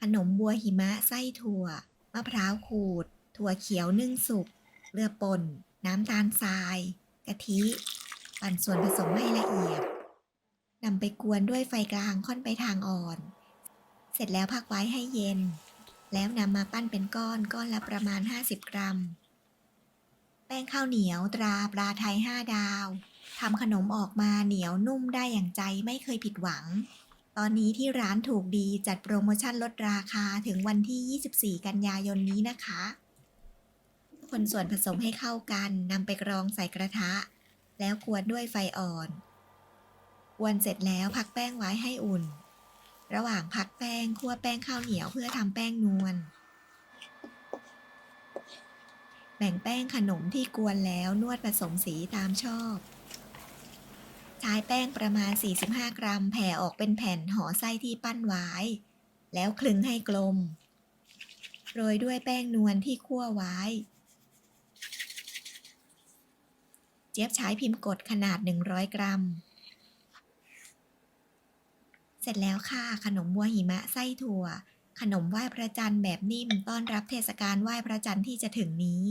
ขนมบัวหิมะไส้ถั่ว มะพร้าวขูด ถั่วเขียวนึ่งสุก เกลือป่น น้ำตาลทราย กะทิ ปั่นส่วนผสมให้ละเอียดนำไปกวนด้วยไฟกลางค่อนไปทางอ่อน เสร็จแล้วพักไว้ให้เย็น แล้วนำมาปั้นเป็นก้อนก้อนละประมาณ 50 กรัม แป้งข้าวเหนียวตราปลาไทย 5 ดาวทำขนมออกมาเหนียวนุ่มได้อย่างใจไม่เคยผิดหวัง ตอนนี้ที่ร้านถูกดีจัดโปรโมชั่นลดราคาถึงวันที่ 24 กันยายนนี้นะคะ คนส่วนผสมให้เข้ากันนำไปกรองใส่กระทะ แล้วกวนด้วยไฟอ่อนกวนเสร็จแล้วพักแป้งไว้ให้อุ่น ระหว่างพักแป้งคั่วแป้งข้าวเหนียวเพื่อทำแป้งนวลแบ่งแป้งขนมที่กวนแล้วนวดผสมสีตามชอบ แป้งประมาณ 45 กรัม แผ่ออกเป็นแผ่นห่อไส้ที่ปั้นไว้ แล้วคลึงให้กลม โรยด้วยแป้งนวลที่คั่วไว้ เจี๊ยบใช้พิมพ์กดขนาด 100 กรัม เสร็จแล้วค่ะ ขนมบัวหิมะไส้ถั่ว ขนมไหว้พระจันทร์แบบนิ่มต้อนรับเทศกาลไหว้พระจันทร์ที่จะถึงนี้